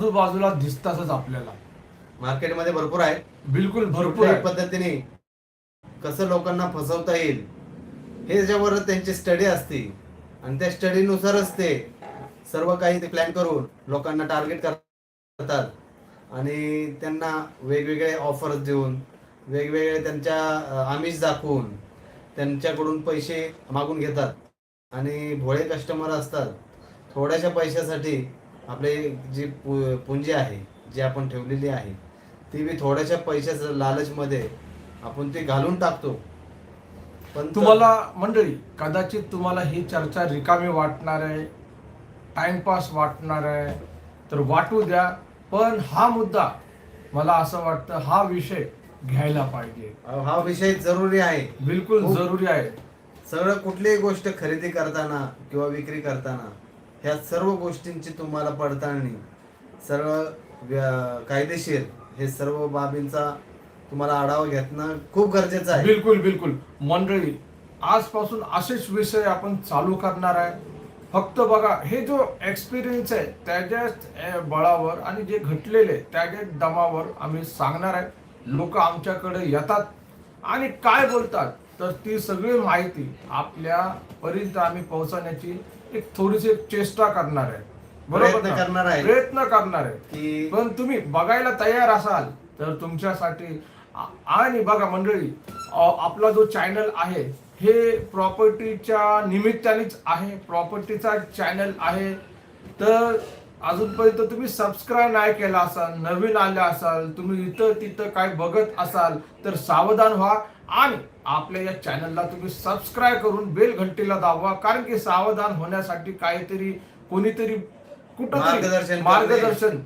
आजूबाजूला दिसतातच आपल्याला. मार्केटमध्ये भरपूर आहे. बिलकुल भरपूर आहे. पद्धतीने कसं लोकांना फसवता येईल हे ज्याच्यावर त्यांची स्टडी असते. आणि त्या स्टडीनुसारच ते सर्व काही ते प्लॅन करून लोकांना टार्गेट करतात. आणि त्यांना वेगवेगळे ऑफर्स देऊन वेगवेगळे त्यांच्या अं, आमिष दाखवून त्यांच्याकडून पैसे मागून घेतात. आणि भोळे कस्टमर असतात. थोड्याशा पैशासाठी आपले जी पु पुंजी आहे जी आपण ठेवलेली आहे ती बी थोड्याशा पैशाच्या लालचमध्ये आपण ती घालून टाकतो. पण तुम्हाला मंडळी कदाचित तुम्हाला ही चर्चा रिकामी वाटणार आहे टाइमपास वाटणार आहे तर वाटू द्या. पण हा मुद्दा मला असं वाटतं हा विषय घ्यायला पाहिजे. हा विषय जरुरी आहे. बिलकुल जरुरी आहे. सगळं कुठलीही गोष्ट खरेदी करताना किंवा विक्री करताना ह्या सर्व गोष्टींची तुम्हाला पडताळणी सर्व कायदेशीर हे सर्व बाबींचा तुम्हाला आढावा घेतणं खूप गरजेचं आहे. बिलकुल बिलकुल. मंडळी आजपासून असेच विषय आपण चालू करणार आहे. फक्त बघा हे जो एक्सपिरियन्स आहे त्याच्याच बळावर आणि जे घटलेले त्याच्या दमावर आम्ही सांगणार आहे. लोक आमच्याकडे येतात आणि काय बोलतात तर ती सगळी माहिती आपल्यापर्यंत आम्ही पोहोचवण्याची एक थोडीशी एक चेष्टा करणार आहे ना? करणार आहे. प्रयत्न करणार आहे पण तुम्ही बघायला तयार असाल तर तुमच्यासाठी आणि बघा मंडळी आपला जो चॅनल आहे हे प्रॉपर्टीच्या निमित्तानेच आहे प्रॉपर्टीचा चॅनल आहे तर अजूनपर्यंत तुम्ही सबस्क्राईब नाही केला असाल नवीन आले असाल तुम्ही इथं तिथं काय बघत असाल तर सावधान व्हा. आणि आपल्या या चॅनलला तुम्ही सबस्क्राईब करून बेल घंटीला दाबवा कारण की सावधान होण्यासाठी काहीतरी कोणीतरी कुठं मार्गदर्शन.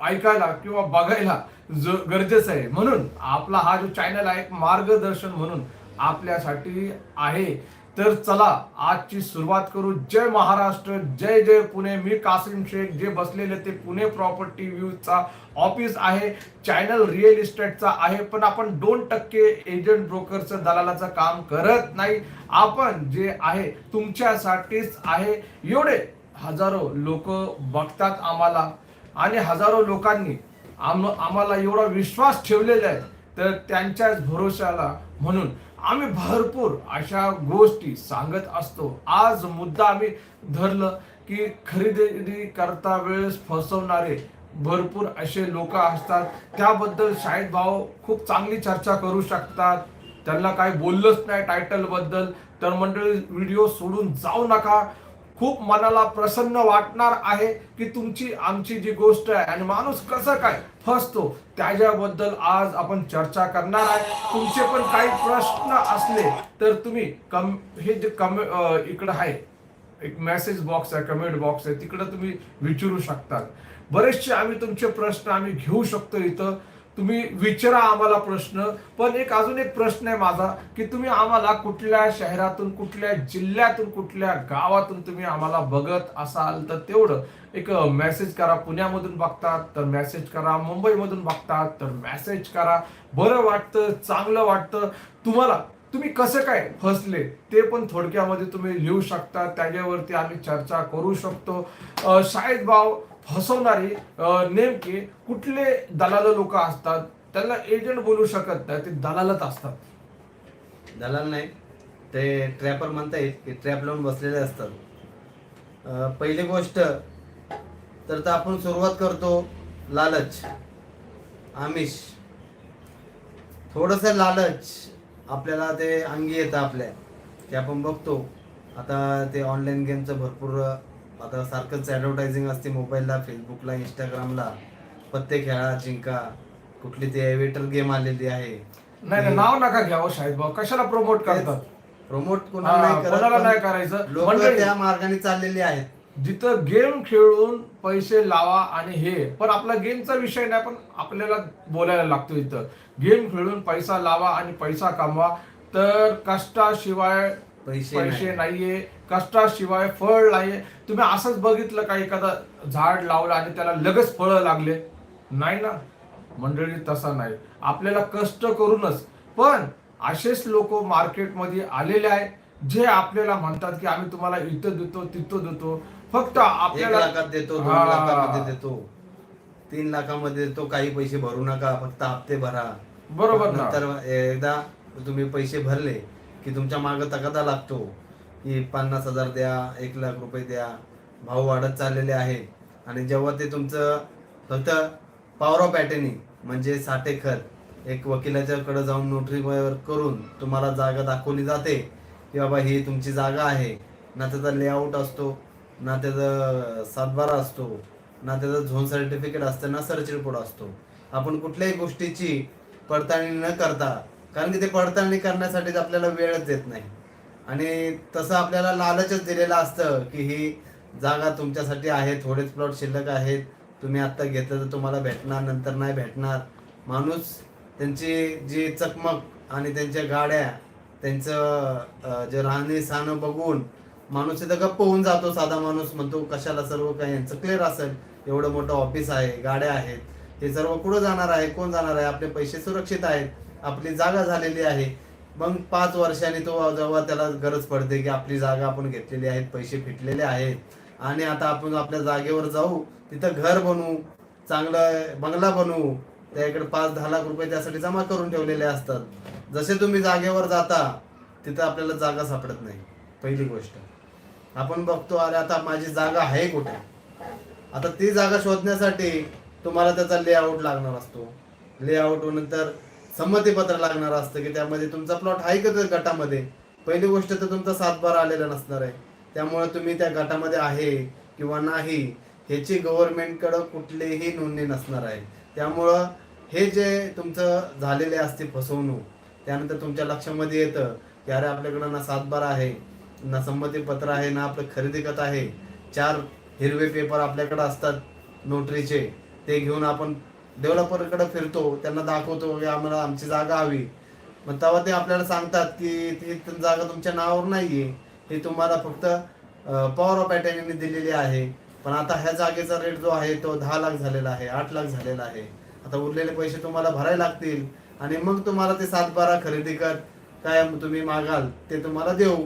ऐकायला किंवा बघायला ज- गरजेचं आहे. म्हणून आपला हा जो चॅनल आहे मार्गदर्शन म्हणून आपल्यासाठी आहे. तर चला आजची सुरुवात करू. जय महाराष्ट्र जय जय पुणे. मी कासिम शेख जे बसलेले ते पुणे प्रॉपर्टी व्ह्यूचा ऑफिस आहे. चॅनल रिअल इस्टेटचा आहे पण आपण दोन टक्के एजंट ब्रोकरचं दलालाचं काम करत नाही. आपण जे आहे तुमच्यासाठीच आहे. एवढे हजारो लोक बघतात आम्हाला आणि हजारो लोकांनी आम आम्हाला एवढा विश्वास ठेवलेला आहे. तर त्यांच्याच भरोशाला म्हणून आम्ही भरपूर अशा गोष्टी सांगत असतो. आज मुद्दा आम्ही धरलं की खरेदी करता वेळेस फसवणारे भरपूर असे लोक असतात. त्याबद्दल शाहिद भाऊ खूप चांगली चर्चा करू शकतात. त्यांना काही बोललंच नाही टायटलबद्दल तर मंडळी व्हिडिओ सोडून जाऊ नका. खूप मनाला प्रसन्न वाटणार आहे की तुमची आमची जी गोष्ट आहे आणि माणूस कसं काय फसतो त्याच्याबद्दल आज आपण चर्चा करणार आहे. तुमचे पण काही प्रश्न असले तर तुम्ही कम हे जे कम इकडं आहे एक मेसेज बॉक्स आहे कमेंट बॉक्स आहे तिकडं तुम्ही विचारू शकतात. बरेचसे आम्ही तुमचे प्रश्न आम्ही घेऊ शकतो इथं. तुम्ही विचारा आम्हाला प्रश्न. पण एक अजून एक प्रश्न आहे माझा की तुम्ही आम्हाला कुठल्या शहरातून कुठल्या जिल्ह्यातून कुठल्या गावातून तुम्ही आम्हाला बघत असाल तर तेवढं एक मेसेज करा. पुण्यामधून बघतात तर मेसेज करा. मुंबईमधून बघतात तर मेसेज करा. बरं वाटतं चांगलं वाटतं. तुम्हाला तुम्ही कसं काय फसले ते पण थोडक्यामध्ये तुम्ही लिहू शकता. त्याच्यावरती आम्ही चर्चा करू शकतो. शाहिद भाव फसवणारे नेमके कुठले दलाल लोक असतात त्यांना एजंट बोलू शकत नाही ते दलालच असतात. दलाल नाही ते ट्रॅपर म्हणता येईल की ट्रॅप लावून बसलेले असतात. पहिली गोष्ट तर तर आपण सुरुवात करतो लालच आमिष. थोडंसं लालच आपल्याला ते अंगी येतं आपल्या ते आपण बघतो. आता ते ऑनलाईन गेमचं भरपूर आता सारखंच ॲडव्हर्टायझिंग असते मोबाईलला फेसबुकला इंस्टाग्रामला पत्ते खेळा जिंका. कुठली ते एव्हेटर गेम आलेली आहे. नाही नाही, नाव नका घ्यावं शाहिद भाऊ. कशाला प्रमोट करतात? प्रमोट हा, कोणाला नाही करत, करायचं. लोक मंडळी, त्या मार्गाने चाललेली आहेत. जिथं गेम खेळून पैसे लावा आणि हे. पण आपला गेमचा विषय नाही पण आपल्याला बोलायला लागतो इथं. गेम खेळून पैसा लावा आणि पैसा कमवा. तर कष्टाशिवाय पैसे पैसे नाही. नाहीये कष्टाशिवाय फळ नाहीये. तुम्ही असंच बघितलं का एखादं झाड लावलं आणि त्याला लगेच फळं लागले? नाही ना. मंडळी तसा नाही. आपल्याला कष्ट करूनच. पण असेच लोक मार्केटमध्ये आलेले आहे जे आपल्याला म्हणतात की आम्ही तुम्हाला इथं देतो तिथं देतो. फक्त आपल्याला लाखात देतो दोन. लाखामध्ये देतो. तीन लाखामध्ये देतो काही पैसे भरू नका फक्त हप्ते भरा. बरोबर ना. नंतर एकदा तुम्ही पैसे भरले की तुमच्या मागे तगादा लागतो की पन्नास हजार द्या एक लाख रुपये द्या. भाव वाढत चाललेले आहेत आणि जेव्हा ते तुमचं फक्त पॉवर ऑफ अॅटर्नी म्हणजे साठे खत एक वकिलाच्याकडे जाऊन नोटरीवर करून तुम्हाला जागा दाखवली जाते की बाबा ही तुमची जागा आहे. ना त्याचा लेआउट असतो ना त्याचा सातबारा असतो ना त्याचं झोन सर्टिफिकेट असतं ना सर्च रिपोर्ट असतो. आपण कुठल्याही गोष्टीची पडताळणी न करता कारण की ते पडताळणी करण्यासाठीच आपल्याला वेळच देत नाही. आणि तसं आपल्याला लालचच दिलेलं असतं की ही जागा तुमच्यासाठी आहे थोडेच प्लॉट शिल्लक आहेत तुम्ही आत्ता घेतलं तर तुम्हाला भेटणार नंतर नाही भेटणार. माणूस त्यांची जी चकमक आणि त्यांच्या गाड्या त्यांचं जे राहणी सहाणं बघून माणूस तिथं गप्प होऊन जातो. साधा माणूस म्हणतो कशाला सर्व काही यांचं क्लिअर असेल? एवढं मोठं ऑफिस आहे गाड्या आहेत. हे सर्व कुठं जाणार आहे? कोण जाणार आहे? आपले पैसे सुरक्षित आहेत. आपली जागा झालेली आहे. मग पाच वर्षांनी तो जेव्हा त्याला गरज पडते की आपली जागा आपण घेतलेली आहेत पैसे फिटलेले आहेत आणि आता आपण आपल्या जागेवर जाऊ तिथं घर बनवू चांगलं बंगला बनवू त्याकडे पाच दहा लाख रुपये त्यासाठी जमा करून ठेवलेले असतात. जसे तुम्ही जागेवर जाता तिथं आपल्याला जागा सापडत नाही. पहिली गोष्ट. आपण बघतो अरे आता माझी जागा आहे कुठे? आता ती जागा शोधण्यासाठी तुम्हाला त्याचा लेआउट लागणार असतो. लेआउट नंतर संमतीपत्र लागणार असतं की त्यामध्ये तुमचा प्लॉट आहे का गटामध्ये? पहिली गोष्ट तर तुमचा सातबारा आलेला नसणार आहे. त्यामुळे तुम्ही त्या गटामध्ये आहे किंवा नाही ह्याची गव्हर्नमेंटकडं कुठलीही नोंदणी नसणार आहे. त्यामुळं हे जे तुमचं झालेले असते फसवणूक त्यानंतर तुमच्या लक्षामध्ये येतं की अरे आपल्याकडं ना सातबारा आहे ना संमतीपत्र आहे ना आपलं खरेदी खत आहे. चार हिरवे पेपर आपल्याकडे असतात नोटरीचे ते घेऊन आपण डेव्हलपरकडे फिरतो त्यांना दाखवतो की आम्हाला आमची जागा हवी. मग तेव्हा ते आपल्याला सांगतात की ती जागा तुमच्या नावावर नाही आहे हे तुम्हाला फक्त पॉवर ऑफ अटॅनीने दिलेली आहे. पण आता ह्या जागेचा रेट जो आहे तो दहा लाख झालेला आहे आठ लाख झालेला आहे. आता उरलेले पैसे तुम्हाला भरायला लागतील. आणि मग तुम्हाला ते सातबारा खरेदी कर. काय तुम्ही मागाल ते तुम्हाला देऊ.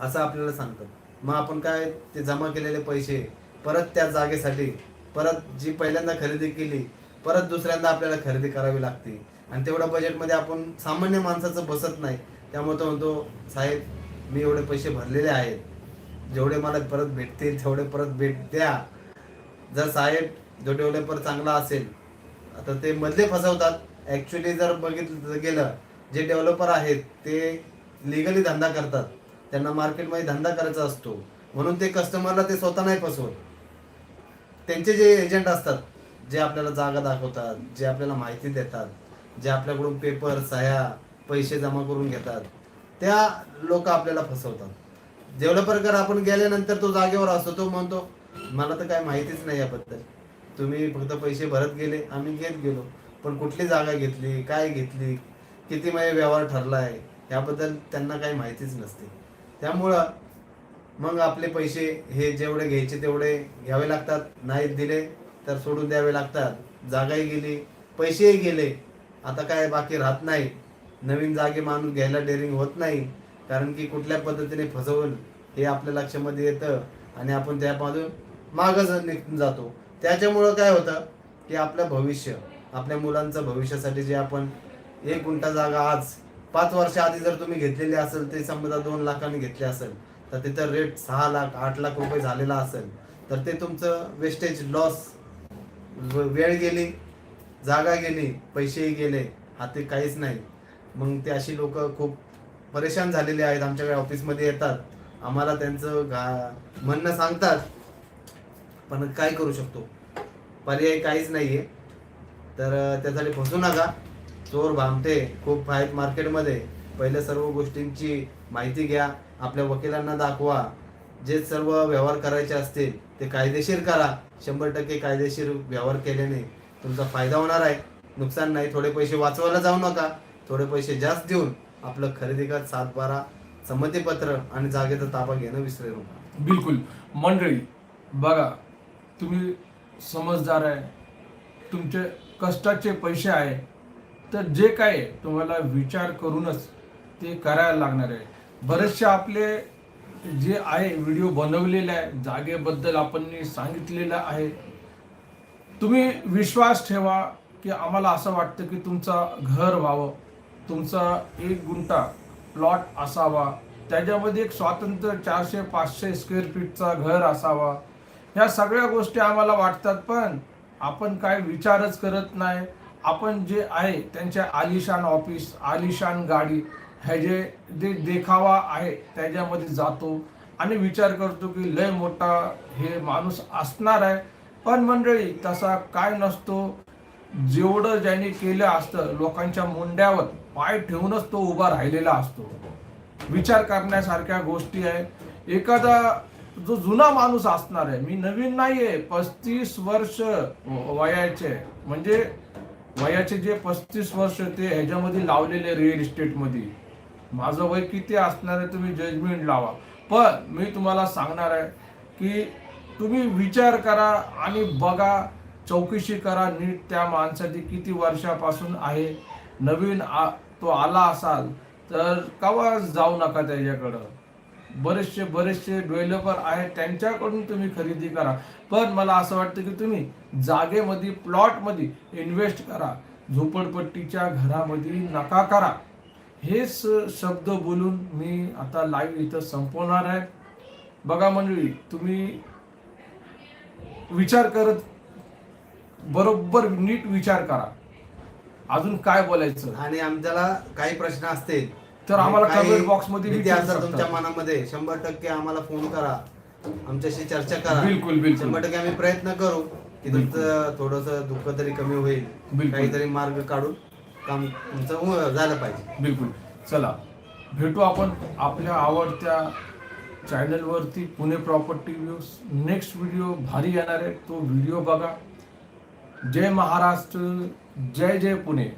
असं आपल्याला सांगतात. मग आपण काय ते जमा केलेले पैसे परत त्या जागेसाठी परत जी पहिल्यांदा खरेदी केली परत दुसऱ्यांदा आपल्याला खरेदी करावी लागते. आणि तेवढ्या बजेटमध्ये आपण सामान्य माणसाचं बसत नाही. त्यामुळे तो म्हणतो साहेब मी एवढे पैसे भरलेले आहेत. जेवढे मला परत भेटतील तेवढे परत भेट द्या. जर साहेब जो डेव्हलपर चांगला असेल आता ते मधले फसवतात. ॲक्च्युली जर बघितलं गेलं जे डेव्हलपर आहेत ते लिगली धंदा करतात. त्यांना मार्केटमध्ये धंदा करायचा असतो. म्हणून ते कस्टमरला ते स्वतः नाही फसवत. त्यांचे जे एजंट असतात जे आपल्याला जागा दाखवतात जे आपल्याला माहिती देतात जे आपल्याकडून पेपर सह्या पैसे जमा करून घेतात त्या लोक आपल्याला फसवतात. डेव्हलपरकडे आपण गेल्यानंतर तो जागेवर असतो तो म्हणतो मला तर काय माहितीच नाही याबद्दल. तुम्ही फक्त पैसे भरत गेले आम्ही घेत गेलो. पण कुठली जागा घेतली काय घेतली किती मध्ये व्यवहार आहे याबद्दल त्यांना काही माहितीच नसते. त्यामुळं मग आपले पैसे हे जेवढे घ्यायचे तेवढे घ्यावे लागतात. नाही दिले तर सोडून द्यावे लागतात. जागाही गेली पैसेही गेले. आता काय बाकी राहत नाही. नवीन जागे माणूस घ्यायला डेअरिंग होत नाही. कारण की कुठल्या पद्धतीने फसवून हे आपल्या लक्षामध्ये येतं आणि आपण त्यामधून मागच निघून जातो. त्याच्यामुळं काय होतं की आपलं भविष्य आपल्या मुलांचं भविष्यासाठी जे आपण एक गुंठा जागा आज पाच वर्ष आधी जर तुम्ही घेतलेली असेल ते समजा दोन लाखांनी घेतली असेल तर तिथं रेट सहा लाख आठ लाख रुपये झालेला असेल तर ते तुमचं वेस्टेज लॉस वेळ गेली जागा गेली पैसेही गेले हाती काहीच नाही. मग ते अशी लोक खूप परेशान झालेले आहेत आमच्याकडे ऑफिसमध्ये येतात. आम्हाला त्यांचं घा म्हणणं सांगतात पण काय करू शकतो? पर्याय काहीच नाही आहे तर त्यासाठी फसू नका. चोर भामटे खूप आहेत मार्केटमध्ये पहिले सर्व गोष्टींची माहिती घ्या आपल्या वकिलांना दाखवा. जे सर्व व्यवहार करायचे असतील ते कायदेशीर करा. शंभर टक्के कायदेशीर व्यवहार केल्याने तुमचा फायदा होणार आहे. नुकसान नाही थोडे पैसे वाचवायला जाऊ नका. थोडे पैसे जास्त देऊन आपलं खरेदी कर सातबारा संमतीपत्र आणि जागेचा ताबा घेणं विसरू नका. बिलकुल. मंडळी बघा तुम्ही समजदार आहे तुमचे कष्टाचे पैसे आहे तर जे काय तुम्हाला विचार करूनच ते करायला लागणार आहे. बरेचसे आपले जे आहे व्हिडिओ बनवलेले आहे जागेबद्दल आपण सांगितलेलं आहे. तुम्ही विश्वास ठेवा की आम्हाला असं वाटतं की तुमचं घर व्हावं तुमचा एक गुंठा प्लॉट असावा त्याच्यामध्ये एक स्वातंत्र्य चारशे पाचशे स्क्वेअर फीटचा घर असावा. ह्या सगळ्या गोष्टी आम्हाला वाटतात पण आपण काय विचारच करत नाही. आपण जे आहे त्यांच्या आलिशान ऑफिस आलिशान गाडी हे जे जे देखावा आहे त्याच्यामध्ये जातो. आणि विचार करतो की लय मोठा हे माणूस असणार आहे. पण मंडळी तसा काय नसतो. जेवढं ज्यांनी केलं असतं लोकांच्या मुंड्यावर पाय ठेवूनच तो उभा राहिलेला असतो. विचार करण्यासारख्या गोष्टी आहे. एखादा जो जुना माणूस असणार आहे मी नवीन नाहीये पस्तीस वर्ष वयाचे म्हणजे वयाचे जे पस्तीस वर्ष ते ह्याच्यामध्ये लावलेले रिअल इस्टेटमध्ये. माझं वय किती असणार आहे तुम्ही जजमेंट लावा. पण मी तुम्हाला सांगणार आहे की तुम्ही विचार करा आणि बघा चौकशी करा नीट त्या माणसाची किती वर्षापासून आहे. नवीन आ तो आला असाल तर कवा जाऊ नका त्याच्याकडं. बरेचसे बरेचसे डेव्हलपर आहेत त्यांच्याकडून तुम्ही खरेदी करा. पण मला असं वाटतं की तुम्ही जागेमध्ये प्लॉटमध्ये इन्व्हेस्ट करा. झोपडपट्टीच्या घरामध्ये नका करा. हेच शब्द बोलून मी आता लाईव्ह इथं संपवणार आहे. बघा मंडळी तुम्ही विचार करत बरोबर नीट विचार करा. अजून काय बोलायचं? आणि आमच्याला काही प्रश्न असतील तर आम्हाला comment box मध्ये. तुमच्या मनामध्ये शंभर टक्के आम्हाला फोन करा. आमच्याशी चर्चा करा. बिलकुल, बिलकुल. शंभर टक्के आम्ही प्रयत्न करू की तुमचं थोडस दुःख तरी कमी होईल. काहीतरी मार्ग काढून काम तुमचं झालं पाहिजे. बिलकुल. चला भेटू आपण आपल्या आवडत्या चॅनलवरती Pune property views next video भारी येणार आहे तो व्हिडिओ बघा. जय महाराष्ट्र जय जय पुणे.